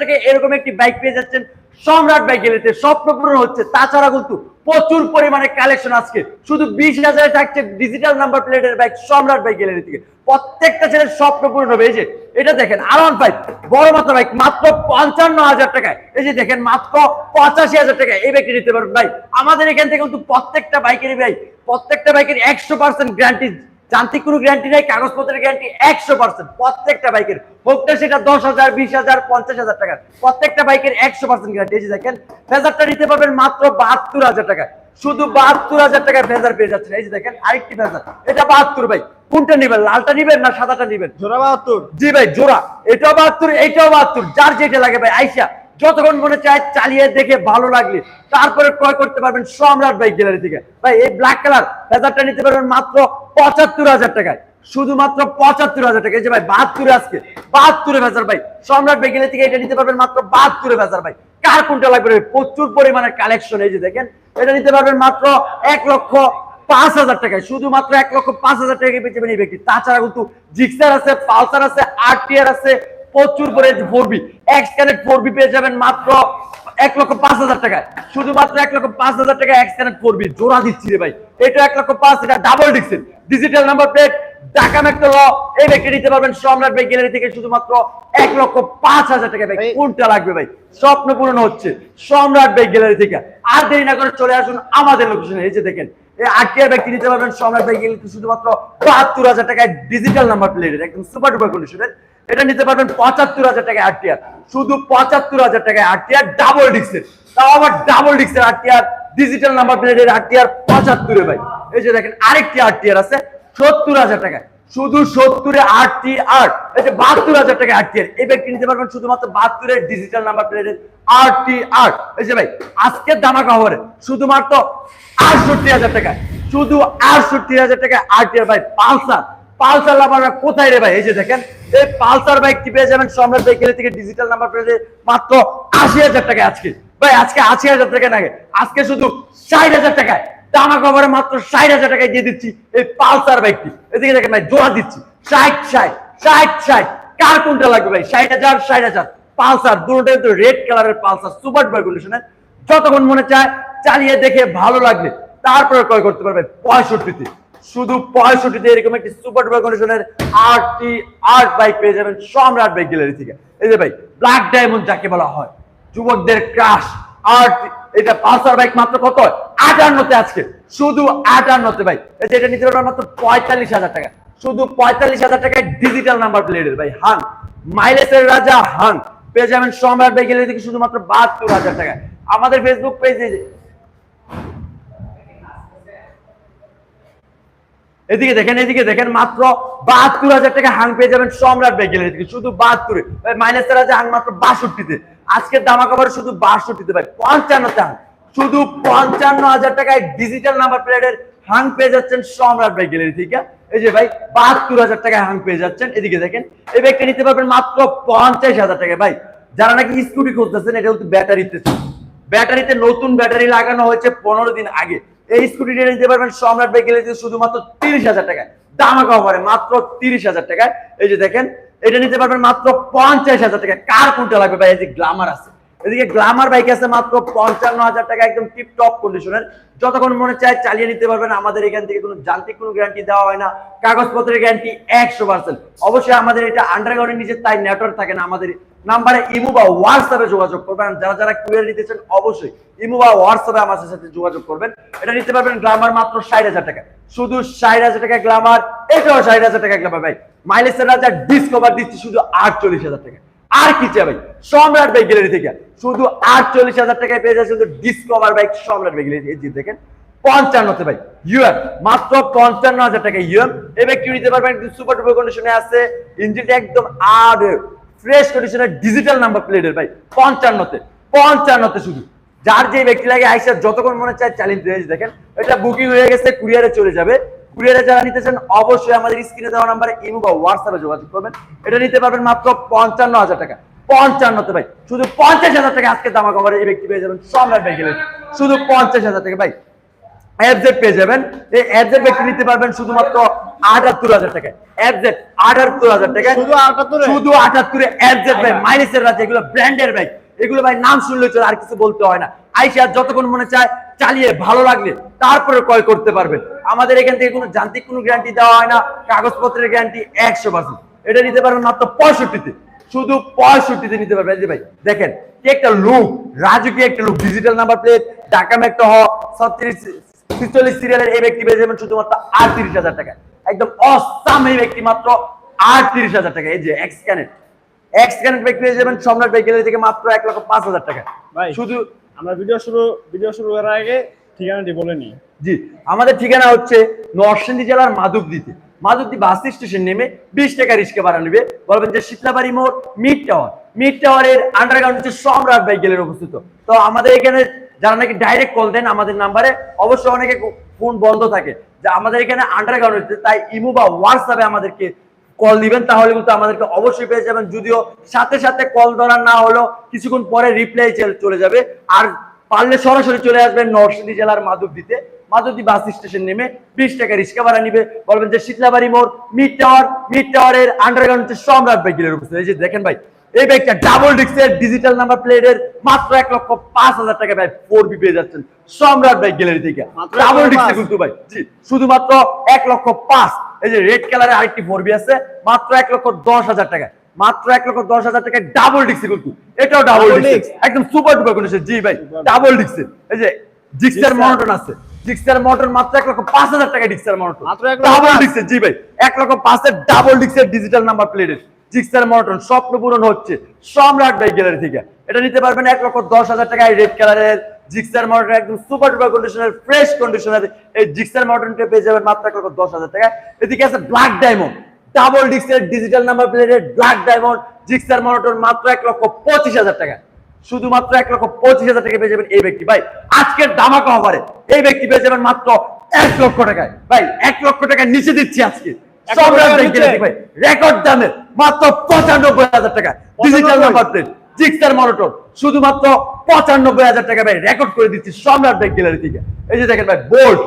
টাকা এরকম একটি বাইক পেয়ে যাচ্ছেন। সম্রাট বাইক গ্যালারিতে স্বপ্ন পূরণ হচ্ছে। তাছাড়া কিন্তু প্রচুর পরিমাণে কালেকশন আজকে। শুধু বিশ হাজারে থাকছে ডিজিটাল নাম্বার প্লেটের বাইক সম্রাট বাইক গ্যালারি থেকে প্রত্যেকটা ছেলের স্বপ্ন পূরণ হবে। এই যে, এটা দেখেন আর ওয়ান ফাইভ বড় মাত্রা বাইক মাত্র পঞ্চান্ন হাজার টাকায়। এই যে দেখেন, মাত্র পঁচাশি হাজার টাকায় এই বাইকটি নিতে পারবেন। ভাই, আমাদের এখান থেকে কিন্তু প্রত্যেকটা বাইকেরই ভাই, প্রত্যেকটা বাইকের একশো পার্সেন্ট গ্যারান্টি যান্ত্রিক কোনো গ্যারান্টি নাই কাগজপত্রের গ্যারান্টি একশো পার্সেন্ট প্রত্যেকটা বাইকের হোকটা সেটা দশ হাজার বিশ হাজার পঞ্চাশ হাজার টাকার প্রত্যেকটা বাইকের একশো পার্সেন্ট গ্যারান্টি এই যে দেখেন ফেজারটা নিতে পারবেন মাত্র বাহাত্তর হাজার টাকায়। শুধু বাহাত্তর হাজার টাকায় ফেজার পেয়ে যাচ্ছেন। এই যে দেখেন আরেকটি ফেজার। এটা বাহাত্তর ভাই। কোনটা নিবেন? লালটা নিবেন না সাদাটা নিবেন? জোড়া বাহাত্তর। জি ভাই জোড়া। এটাও বাহাত্তর এটাও বাহাত্তর। যার যেটা লাগে ভাই আইসা যতক্ষণ মনে চায় চালিয়ে দেখে ভালো লাগলে, তারপরে ক্রয় করতে পারবেন সম্রাট বাইক গ্যালারি থেকে। ভাই, এই ব্ল্যাক কালার ফেজারটা নিতে পারবেন মাত্র পঁচাত্তর হাজার টাকায়। শুধুমাত্র পঁচাত্তর হাজার টাকা এই যে ভাই, বাহাত্তরে আজকে। বাহাত্তরে ভেজার ভাই। সম্রাট বাইক গ্যালারি থেকে এটা নিতে পারবেন মাত্র বাহাত্তরে ভেজার ভাই। কার কোনটা লাগবে প্রচুর পরিমাণের কালেকশন এই যে দেখেন। এটা নিতে পারবেন মাত্র এক লক্ষ পাঁচ হাজার টাকায়। শুধুমাত্র এক লক্ষ পাঁচ হাজার টাকায় পেয়ে যাবেন এই ব্যক্তি। তাছাড়া কিন্তু জিক্সার আছে পালসার আছে আরটিআর আছে প্রচুর করে ফোর বি এক্স ক্যারেট ফোর বি পেয়ে যাবেন মাত্র এক লক্ষ পাঁচ হাজার টাকায়। শুধুমাত্র এক লক্ষ পাঁচ হাজার টাকা এক্স ক্যারেট ফোর বি জোড়া দিচ্ছি রে ভাই। এটা এক লক্ষ পাঁচ এটা double ডিক্সেল digital number plate Dhaka metro ল এই ব্যক্তি নিতে পারবেন সম্রাট ভাই গ্যালারি থেকে শুধুমাত্র এক লক্ষ পাঁচ হাজার টাকা ভাই কোনটা লাগবে ভাই? স্বপ্ন পূরণ হচ্ছে সম্রাট ভাই গ্যালারি থেকে। আর দেরি না করে চলে আসুন আমাদের লোকেশনে এই যে দেখেন আটটিয়ার ব্যক্তি নিতে পারবেন, সম্রাট গ্যালারিতে শুধুমাত্র বাহাত্তর হাজার টাকায় ডিজিটাল নাম্বার প্লেটের একদম সুপার ডুপার কন্ডিশনের এটা নিতে পারবেন পঁচাত্তর হাজার টাকায় আটটিয়ার শুধু পঁচাত্তর হাজার টাকায় আটটিয়ার ডাবল ডিস্কের তাও আবার ডাবল ডিস্কের আটটিয়ার ডিজিটাল নাম্বার প্লেটের আটটিয়ার পঁচাত্তরে ভাই। এই যে দেখেন, আরেকটি আটটিয়ার আছে, সত্তর হাজার টাকায়। শুধু সত্তরে আটটি আট যে বাহাত্তর হাজার টাকা আটটি আর এই ব্যক্তি নিতে পারবেন শুধুমাত্র বাহাত্তরের ডিজিটাল নাম্বার প্লেটের আটটি আট। এই যে ভাই, আজকের দামা খবরে শুধুমাত্র আটষট্টি হাজার টাকা, শুধু আটষট্টি হাজার টাকা আটটি ভাই, পালসার পালসার লাভার কোথায় রে ভাই? এই যে দেখেন, এই পালসার বাইকটি পেয়ে যাবেন সম্রাট বাইকের থেকে ডিজিটাল নাম্বার প্লেটে মাত্র আশি হাজার টাকা আজকে। ভাই, আজকে আশি হাজার টাকা নাগে আজকে শুধু ষাট হাজার টাকায়। দামা কভারে মাত্র ষাট হাজার টাকায় দিয়ে দিচ্ছি এই পালসার বাইকটি। এদিকে দেখেন ভাই, জোড়া দিচ্ছি। ষাট ষাট ষাট ষাট। কার কোনটা লাগবে ভাই? ষাট হাজার ষাট হাজার। পালসার, দুটোটাই তো রেড কালারের পালসার, সুপার কন্ডিশনের। যতক্ষণ মনে চায়, চালিয়ে দেখে ভালো লাগলে তারপরে ক্রয় করতে পারবে পঁয়ষট্টিতে। শুধু পঁয়ষট্টিতে এরকম একটি সুপার কন্ডিশনের আটটি আট বাইক পেয়ে যাবেন সম্রাট বাইক গ্যালারি থেকে। এই যে ভাই, ব্ল্যাক ডায়মন্ড যাকে বলা হয়। যুবকদের ক্রাশ আর এটা পালসার বাইক মাত্র কত? আটান্নতে আজকে। শুধু আটান্নতে ভাই। এটা নিতে পারবেন মাত্র পঁয়তাল্লিশ হাজার টাকা। শুধু পঁয়তাল্লিশ হাজার টাকায় ডিজিটাল নাম্বার প্লেটের ভাই, হান। মাইলেজের রাজা হান। পেয়ে যাবেন সম্রাট বাইকের থেকে শুধুমাত্র বাহাত্তর হাজার টাকা আমাদের ফেসবুক পেজে এদিকে দেখেন এদিকে দেখেন, মাত্র বাহাত্তর হাজার টাকা হাং পেয়ে যাবেন সম্রাট গ্যালারি থেকে শুধু বাহাত্তরে মাইনাসের আছে হাং মাত্র বাষট্টিতে। আজকের দামা কভার শুধু বাষট্টিতে, ভাই পঞ্চান্নতে হাং শুধু পঞ্চান্ন হাজার টাকায় ডিজিটাল নাম্বার প্লেটের হাং পেয়ে যাচ্ছেন সম্রাট বাইক গ্যালারি থেকে এই যে, ভাই, বাহাত্তর হাজার টাকায় হাং পেয়ে যাচ্ছেন। এদিকে দেখেন, এই বাইকটা নিতে পারবেন মাত্র পঞ্চাশ হাজার টাকায়। ভাই, যারা নাকি স্কুটি খুঁজতেছেন এটা হচ্ছে ব্যাটারিতে। ব্যাটারিতে নতুন ব্যাটারি লাগানো হয়েছে পনেরো দিন আগে। এই স্কুটিটা নিতে পারবেন সম্রাট বাইক গ্যালারিতে শুধুমাত্র তিরিশ হাজার টাকায়। দামা কভারে মাত্র তিরিশ হাজার টাকায়। এই যে দেখেন, এটা নিতে পারবেন মাত্র পঞ্চাশ হাজার টাকা কার কোনটা লাগবে ভাই? এই যে গ্লামার আছে। এদিকে গ্লামার বাইক আছে মাত্র পঞ্চান্ন হাজার টাকা, একদম টিপ টপ কন্ডিশনের যতক্ষণ মনে চায় চালিয়ে নিতে পারবেন, আমাদের এখান থেকে কোনো যান্ত্রিক কোনো গ্যারান্টি দেওয়া হয় না। কাগজপত্রের গ্যারান্টি একশো পার্সেন্ট অবশ্যই আমাদের এটা আন্ডারগ্রাউন্ডের নিচে, তাই নেটওয়ার্ক থাকে না। আমাদের নাম্বারে ইমো বা হোয়াটসঅ্যাপে যোগাযোগ করবেন। যারা যারা কুরিয়ার নিতে চান, অবশ্যই ইমো বা হোয়াটসঅ্যাপে আমাদের সাথে যোগাযোগ করবেন। এটা নিতে পারবেন গ্লামার মাত্র ষাট হাজার টাকা। শুধু ষাট হাজার টাকা গ্লামার এটাও ষাট হাজার টাকা গ্লামার ভাই। মাইলেজের রাজা ডিসকভার দিচ্ছি, শুধু আটচল্লিশ হাজার টাকা। আর কি চাই সম্রাট বাইক গ্যালারি থেকে। শুধু আটচল্লিশ হাজার টাকায় পেয়ে যাচ্ছে শুধু Discover bike Samrat bike gallery দেখেন, পঞ্চান্নতে ভাই ইউএম মাত্র পঞ্চান্ন হাজার টাকা ইউএম এই ব্যক্তি নিতে পারবেন সুপার ডুপার কন্ডিশনে আছে। ইঞ্জিনটা একদম আর ফ্রেশ কন্ডিশনের ডিজিটাল নাম্বার প্লেটের ভাই, পঞ্চান্নতে। পঞ্চান্নতে শুধু। যার যে ব্যক্তি লাগে আইসা যতক্ষণ মনে চায় চ্যালেঞ্জ দেখেন। এটা বুকিং হয়ে গেছে কুরিয়ারে চলে যাবে। কুরিয়ারে যারা নিতে চান অবশ্যই আমাদের স্ক্রিনে দেওয়া নাম্বারে ইমো বা হোয়াটসঅ্যাপে যোগাযোগ করবেন। এটা নিতে পারবেন মাত্র পঞ্চান্ন হাজার টাকা। পঞ্চান্নতে ভাই শুধু পঞ্চাশ হাজার টাকা আজকে দামা কভারে এই ব্যক্তি পেয়ে যাবেন সম্রাট ব্যাংকে শুধু পঞ্চাশ হাজার টাকা ভাই পেয়ে যাবেন। এই ব্যক্তি নিতে পারবেন শুধুমাত্র আটাত্তর হাজার টাকা আটাত্তর হাজার টাকা শুধু আটাত্তরে? শুধু আটাত্তরে এফজেড ভাই। মাইনাসের রাজ্য এগুলো ব্র্যান্ডের বাইক এগুলো ভাই নাম শুনলে চলে আর কিছু বলতে হয় না। আইসা যতক্ষণ মনে চায় চালিয়ে ভালো লাগলে তারপরে ক্রয় করতে পারবেন আমাদের এখান থেকে কোনো যান্ত্রিক কোনো গ্যারান্টি দেওয়া হয় না কাগজপত্রের গ্যারান্টি একশো পার্সেন্ট এটা নিতে পারবেন মাত্র পঁয়ষট্টিতে। শুধু পঁয়ষট্টিতে নিতে পারবেন। ভাই দেখেন কি একটা লুক রাজু কি একটা look digital number plate Dhaka একটা হ ছত্রিশ ছিচল্লিশ সিরিয়ালের এই ব্যক্তি পেয়ে যাবেন শুধুমাত্র আটত্রিশ হাজার টাকা। একদম অসাম এই ব্যক্তি মাত্র আটত্রিশ হাজার টাকা। এই যে এক্স ক্যানেট এক্স ক্যানেট ব্যক্তি পেয়ে যাবেন সম্রাট বাইক থেকে মাত্র এক লক্ষ পাঁচ হাজার টাকা। শুধু আমরা ভিডিও শুরু ভিডিও শুরু করার আগে ঠিকানাটি বলে নিই। জি, আমাদের ঠিকানা হচ্ছে নরসিংদী জেলার মাধবদীতে। মাধবদী বাস স্টেশন নেমে বিশ টাকা রিক্সা ভাড়া নেবে। বলবেন যে শীতলাবাড়ি মোড়, মিড টাওয়ার। মিড টাওয়ারের আন্ডারগ্রাউন্ড হচ্ছে সম্রাট বাইকেলের অবস্থিত। তো আমাদের এখানে যারা নাকি ডাইরেক্ট কল দেন আমাদের নাম্বারে অবশ্যই অনেকে ফোন বন্ধ থাকে। যে আমাদের এখানে আন্ডারগ্রাউন্ড হচ্ছে, তাই ইমো বা হোয়াটসঅ্যাপে আমাদেরকে কল দিবেন তাহলে কিন্তু আমাদেরকে অবশ্যই পেয়ে যাবেন। যদিও সাথে সাথে কল ধরা না হলেও কিছুক্ষণ পরে রিপ্লাই চলে যাবে। আর পারলে সরাসরি চলে আসবেন নরসিংদী জেলার মাধবদীতে। মাধবদী বাস স্টেশন নেমে বিশ টাকা রিক্সা ভাড়া নিবে। বলবেন যে শীতলাবাড়ি মোড় মিড টাওয়ার মিড টাওয়ারের আন্ডারগ্রাউন্ড হচ্ছে সম্রাট বাইকের উপস্থিত এই যে দেখেন ভাই এই বাইকটা ডাবল ডিস্কের ডিজিটাল নাম্বার প্লেটের মাত্র এক লক্ষ পাঁচ হাজার টাকা ভাই ফোর বি পেয়ে যাচ্ছেন সম্রাট বাইক গ্যালারি থেকে ডাবল এক লক্ষ ডিস্কে পাঁচ। কিন্তু ভাই জি শুধুমাত্র এক লক্ষ পাঁচ। এই যে রেড কালারের আরেকটি ফোর বি আছে মাত্র এক লক্ষ দশ হাজার টাকা মাত্র এক লক্ষ দশ হাজার টাকা ডাবল ডিস্কে কিন্তু। এটাও ডাবল disc? একদম সুপার ডুপার কন্ডিশন জি ভাই ডাবল ডিস্কের এই যে ডিক্সার? মনোটন আছে। মনোটন মাত্র এক লক্ষ পাঁচ হাজার টাকা ডিক্সার মনোটন ডাবল পাঁচ? ডিক্সের জি ভাই। এক লক্ষ পাঁচের ডাবল ডিক্সের ডিজিটাল নাম্বার প্লেটের জিক্সার মনোটন স্বপ্ন পূরণ হচ্ছে। সম্রাট বাইক গ্যালারি থেকে। এটা নিতে পারবেন এক লক্ষ দশ হাজার টাকায় রেড কালারের জিক্সার মনোটন একদম সুপার ডুপার কন্ডিশনের ফ্রেশ কন্ডিশনের এই জিক্সার মনোটনটা পেয়ে যাবেন মাত্র এক লক্ষ দশ হাজার টাকায়। এদিকে আছে ব্ল্যাক ডায়মন্ড ডাবল ডিক্সের ডিজিটাল নাম্বার প্লেটের ব্ল্যাক ডায়মন্ড জিক্সার মনোটন মাত্র এক লক্ষ পঁচিশ হাজার টাকা। শুধুমাত্র এক লক্ষ পঁচিশ হাজার টাকা পেয়ে যাবেন এই ব্যক্তি। ভাই আজকের দামাকা অফারে এই ব্যক্তি পেয়ে যাবেন মাত্র এক লক্ষ টাকায়। ভাই এক লক্ষ টাকা নিচে দিচ্ছি আজকে। টাকা ভাই রেকর্ড দামে মাত্র পঁচানব্বই হাজার টাকা digital 95 number plate Gixxer monotone শুধুমাত্র পঁচানব্বই হাজার টাকা ভাই রেকর্ড করে দিচ্ছি সম্রাট ব্যাংক গ্যালারি থেকে। এই যে দেখেন ভাই বোল্ড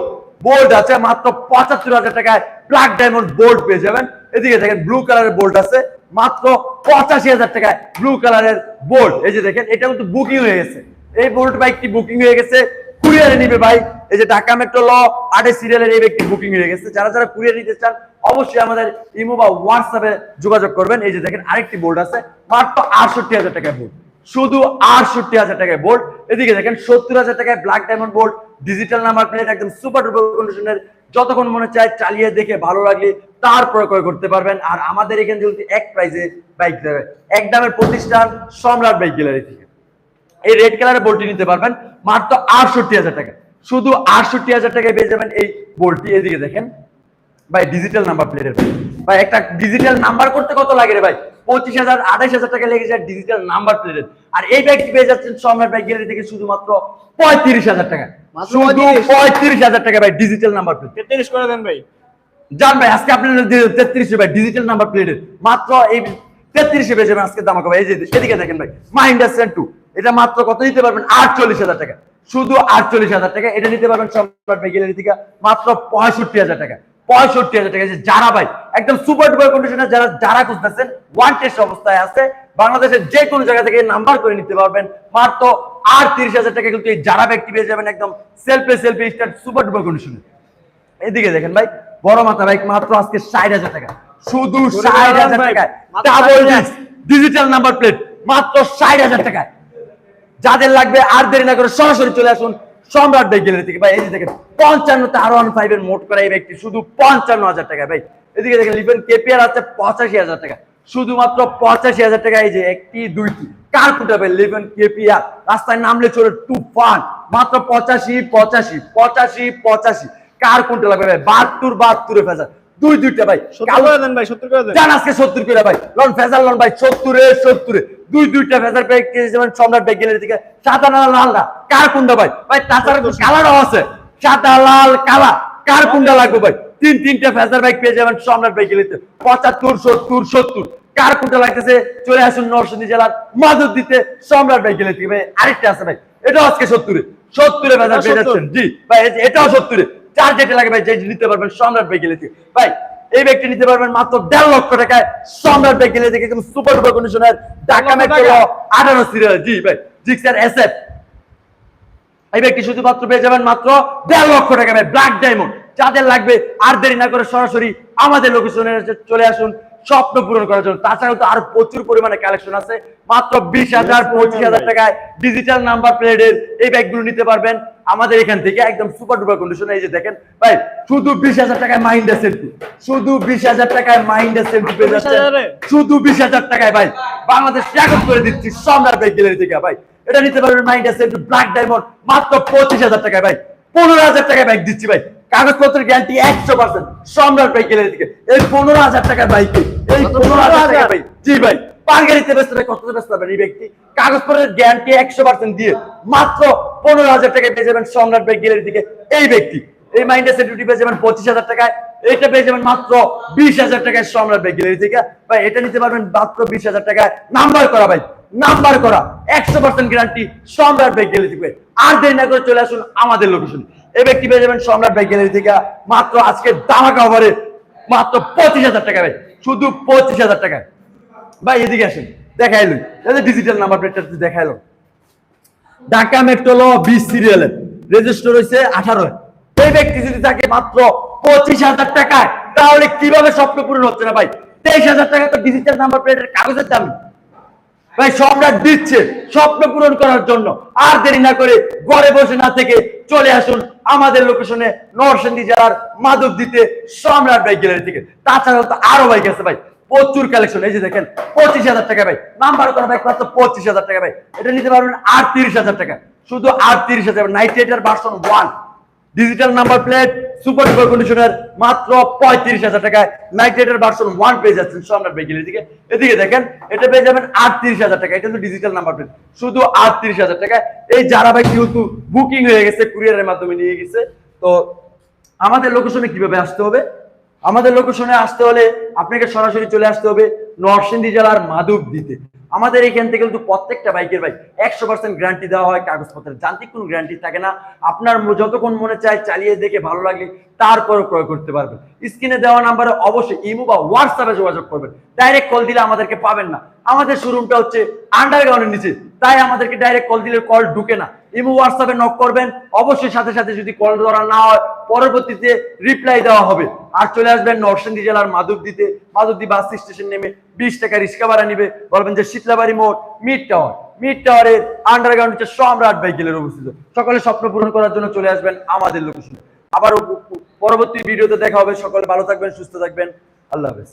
বোল্ড আছে, মাত্র পঁচাত্তর হাজার টাকায় ব্ল্যাক ডায়মন্ড বোল্ড পেয়ে যাবেন। এদিকে দেখেন ব্লু কালারের বোল্ড আছে, মাত্র পঁচাশি হাজার টাকায় ব্লু কালারের বোল্ড এই যে দেখেন, এটা কিন্তু বুকিং হয়ে গেছে। এই বোল্ট বাইকটি বুকিং হয়ে গেছে কুরিয়ারে নিবে ভাই। এই যে ঢাকা মেট্রো ল আটের সিরিয়ালের এই ব্যক্তি বুকিং হয়ে গেছে। যারা যারা কুরিয়ার নিতে চান অবশ্যই আমাদের ইমো বা হোয়াটসঅ্যাপে যোগাযোগ করবেন। এই যে দেখেন আরেকটি বোর্ড আছে, মাত্র আটষট্টি হাজার টাকায় বোর্ড শুধু আটষট্টি হাজার টাকায় বোর্ড এদিকে দেখেন সত্তর হাজার টাকায় black diamond board digital number plate একদম সুপার ডুপার কন্ডিশনের যতক্ষণ মনে চায় চালিয়ে দেখে ভালো লাগলে তারপরে ক্রয় করতে পারবেন। আর আমাদের এখানে যদি এক প্রাইজে বাইক দেবে, এক দামের প্রতিষ্ঠান সম্রাট বাইক গ্যালারি থেকে। এই রেড কালারের বোর্ডটি নিতে পারবেন, মাত্র আটষট্টি হাজার টাকা শুধু আটষট্টি হাজার টাকায় পেয়ে যাবেন এই বোর্ডটি এদিকে দেখেন ভাই ডিজিটাল নাম্বার প্লেটের ভাই। একটা ডিজিটাল নাম্বার করতে কত লাগে রে ভাই? পঁচিশ হাজার আঠাইশ হাজার টাকা লেগে যায় ডিজিটাল নাম্বার প্লেটের আর এই ব্যাগটি পেয়ে যাচ্ছেন সম্রাট ব্যাগ গ্যালারি থেকে শুধুমাত্র পঁয়ত্রিশ হাজার টাকা। শুধু পঁয়ত্রিশ? হাজার টাকা ভাই ডিজিটাল নাম্বার প্লেট তেত্রিশ করে দেন ভাই। জান ভাই আজকে আপনার তেত্রিশ ভাই ডিজিটাল নাম্বার প্লেটের মাত্র এই তেত্রিশে পেয়ে যাবেন আজকে দাম ভাই। এই যে এদিকে দেখেন ভাই মাইন্ডাস টু এটা মাত্র কত দিতে পারবেন? আটচল্লিশ হাজার টাকা। শুধু আটচল্লিশ হাজার টাকা। এটা নিতে পারবেন সম্রাট ভাই গ্যালারি থেকে মাত্র পঁয়ষট্টি হাজার টাকা। পঁয়ষট্টি হাজার টাকা। যারা ভাই একদম সুপার ডুপার কন্ডিশনে যারা যারা খুঁজতেছেন ওয়ান টেস্ট অবস্থায় আছে বাংলাদেশের যে কোনো জায়গা থেকে নাম্বার করে নিতে পারবেন। মাত্র আর তিরিশ হাজার টাকা কিন্তু এই যারা ব্যক্তি পেয়ে যাবেন একদম সেলফে সেলফি স্টার্ট সুপার ডুপার কন্ডিশনে এদিকে দেখেন ভাই বড় মাথা ভাই মাত্র আজকে ষাট হাজার টাকা। শুধু ষাট হাজার double disc digital number plate মাত্র ষাট হাজার টাকায়। যাদের লাগবে আর দেরি না করে সরাসরি চলে আসুন। সম্রাট ভাই গ্যালারি থেকে, ভাই, এই যে দেখেন পঞ্চান্ন আর ওয়ান ফাইভ এর মোট করা এই ব্যক্তি শুধু পঞ্চান্ন হাজার টাকা, ভাই। এদিকে দেখেন, লিপেন কেপিআর আছে পঁচাশি হাজার টাকা। শুধুমাত্র পঁচাশি হাজার টাকা এই যে একটি, দুইটি। কার ফুটাবে লিভেন কেপিআর। রাস্তায় নামলে চলে টু ফান মাত্র পঁচাশি পঁচাশি পঁচাশি পঁচাশি। কার কোনটা লাগবে, ভাই? বাহাত্তর, বাহাত্তরে ফেজার। দুই দুইটা ভাই। সত্তর দেন ভাই সত্তর করে দেন। জান আজকে সত্তর করে ভাই। লন ফেজার লন ভাই সত্তরে সত্তরে। দুই দুইটা ফেজার পেয়ে যেমন সম্রাট ব্যাগ গেলে দিকে সাদা লাল লালটা কার কুন্ডা ভাই? ভাই তাছাড়া কালারও আছে। সাদা লাল কালা কার কুন্ডা লাগবে ভাই? তিন তিনটা ফেজার বাইক পেয়ে যাবেন সম্রাট বাইক গেলে পঁচাত্তর সত্তর সত্তর। কার কোনটা লাগতেছে? চলে আসুন নরসিংদী জেলার মাদুর দিতে সম্রাট বাইক গেলে ভাই। আরেকটা আছে ভাই এটাও আজকে সত্তরে। সত্তরে ফেজার পেয়ে যাচ্ছেন। জি ভাই এটাও সত্তরে। চার যেটা লাগে ভাই যে নিতে পারবেন সম্রাট গেলে ভাই এই ব্যাগটি নিতে পারবেন মাত্র দেড় লক্ষ টাকায়। সম্রাট ব্যাগ গেলে দেখে একদম সুপার ডুপার কন্ডিশনের ঢাকা মেট্রো আঠারো সিরিয়াল জি ভাই জিক্সার এসএফ এই ব্যক্তি শুধুমাত্র পেয়ে যাবেন মাত্র দেড় লক্ষ টাকা ভাই ব্ল্যাক ডায়মন্ড যাদের লাগবে আর দেরি না করে সরাসরি আমাদের লোকেশনে চলে আসুন স্বপ্ন পূরণ করার জন্য। তাছাড়াও তো আরও প্রচুর পরিমাণে কালেকশন আছে। মাত্র বিশ হাজার পঁচিশ হাজার টাকায় ডিজিটাল নাম্বার প্লেটের এই ব্যাগগুলো নিতে পারবেন। আমাদের এখান থেকে একদম সুপার ডুপার কন্ডিশন এই যে দেখেন ভাই শুধু বিশ হাজার টাকায় মাইন্ডা সেলফি শুধু বিশ হাজার টাকায় মাইন্ডা সেলফি পেয়ে যাচ্ছেন 20,000 এ? শুধু বিশ হাজার টাকায় ভাই বাংলাদেশ ত্যাগ করে দিচ্ছি সম্রাট ব্যাগ গ্যালারি থেকে ভাই। এটা নিতে পারবেন মাইন্ড সেলফি ব্ল্যাক ডায়মন্ড মাত্র পঁচিশ হাজার টাকায় ভাই। পনেরো হাজার টাকায় বাইক দিচ্ছি ভাই। কাগজপত্রের গ্যারান্টি একশো পার্সেন্ট সম্রাট বাইক গ্যালারি থেকে। এই পনেরো হাজার টাকার বাইক এই পনেরো হাজার টাকা ভাই। জি ভাই। কত ব্যস্ত হবেন এই ব্যক্তি কাগজপত্রের গ্যারান্টি একশো পার্সেন্ট দিয়ে মাত্র পনেরো হাজার টাকায় যাবেন সম্রাট থেকে। এই ব্যক্তি, এই যাবেন পঁচিশ হাজার টাকায়। এটা পেয়ে যাবেন মাত্র বিশ হাজার টাকায় সম্রাট থেকে। ভাই, এটা নিতে পারবেন মাত্র বিশ হাজার টাকায়। নাম্বার করা ভাই নাম্বার করা। একশো percent guarantee Samrat bag gallery থেকে। আর দেরি না করে চলে আসুন আমাদের লোকেশন এই ব্যক্তি পেয়ে যাবেন সম্রাট ব্যাগ গ্যালারি থেকে মাত্র আজকে দামাকা ওভারে মাত্র পঁচিশ হাজার টাকা ভাই। শুধু পঁচিশ হাজার টাকায়। ভাই, এদিকে আসেন। দেখাইলুন ডিজিটাল নাম্বার প্লেটটা দেখাইলো ঢাকা মেট্রো ল বিশ সিরিয়ালের রেজিস্টার হয়েছে আঠারো এই ব্যক্তি যদি থাকে মাত্র পঁচিশ হাজার টাকায়, তাহলে কীভাবে স্বপ্ন পূরণ হচ্ছে না ভাই? তেইশ হাজার টাকা তো ডিজিটাল নাম্বার প্লেটের কাগজের দাম। ভাই, সম্রাট দিচ্ছে স্বপ্ন পূরণ করার জন্য। আর দেরি না করে ঘরে বসে না থেকে চলে আসুন আমাদের লোকেশনে নরসিংদী জেলার মাধব দিতে সম্রাট বাইক গ্যালারি থেকে। তাছাড়াও তো আরও বাইক আছে ভাই। প্রচুর কালেকশন এই যে দেখেন, পঁচিশ হাজার টাকা ভাই। নাম্বার করা বাইক মাত্র পঁচিশ হাজার টাকা ভাই। এটা নিতে পারবেন আটত্রিশ হাজার টাকা। শুধু আটত্রিশ হাজার নাইনটি এইটের version one digital number plate super duper conditioner মাত্র পঁয়ত্রিশ হাজার টাকায় নাইট এর ভার্সন ওয়ান পেয়ে যাচ্ছেন সম্রাট বাইকের এদিকে। এদিকে দেখেন, এটা পেয়ে যাবেন আটত্রিশ হাজার টাকা। এটা হলো ডিজিটাল নাম্বার প্লেট শুধু আটত্রিশ হাজার টাকায় এই যারা ভাই যেহেতু বুকিং হয়ে গেছে কুরিয়ারের মাধ্যমে নিয়ে গেছে, তো আমাদের লোকেশনে কীভাবে আসতে হবে? আমাদের লোকেশনে আসতে হলে আপনাকে সরাসরি চলে আসতে হবে নরসিংদী জেলার মাধব দিতে আমাদের এখান থেকে কিন্তু প্রত্যেকটা বাইকের বাইক একশো পার্সেন্ট গ্যারান্টি দেওয়া হয়, কাগজপত্রের যান্ত্রিক কোনো গ্যারান্টি থাকে না। আপনার যতক্ষণ মনে চায় চালিয়ে দেখে ভালো লাগলে তারপরে ক্রয় করতে পারবেন। স্ক্রিনে দেওয়া নাম্বারে অবশ্যই ইমো বা হোয়াটসঅ্যাপে যোগাযোগ করবেন। ডাইরেক্ট কল দিলে আমাদেরকে পাবেন না। আমাদের শোরুমটা হচ্ছে আন্ডারগ্রাউন্ডের নিচে। তাই আমাদেরকে ডাইরেক্ট কল দিলে কল ঢুকে না। ইমো হোয়াটসঅ্যাপে নক করবেন। অবশ্যই সাথে সাথে যদি কল ধরা না হয়, পরবর্তীতে রিপ্লাই দেওয়া হবে। আর চলে আসবেন নরসিংদী জেলার মাধবদীতে। মাধবদী বাস স্টেশন নেমে বিশ টাকা রিক্সা ভাড়া নিবে। বলবেন যে শীতলাবাড়ি মোড়, মিড টাওয়ার। মিড টাওয়ারের আন্ডারগ্রাউন্ড হচ্ছে সম্রাট বাইকেলের অবস্থিত। সকলে স্বপ্ন পূরণ করার জন্য চলে আসবেন আমাদের লোকেশনে আবার পরবর্তী ভিডিওতে দেখা হবে। সকলে ভালো থাকবেন, সুস্থ থাকবেন। আল্লাহ হাফেজ।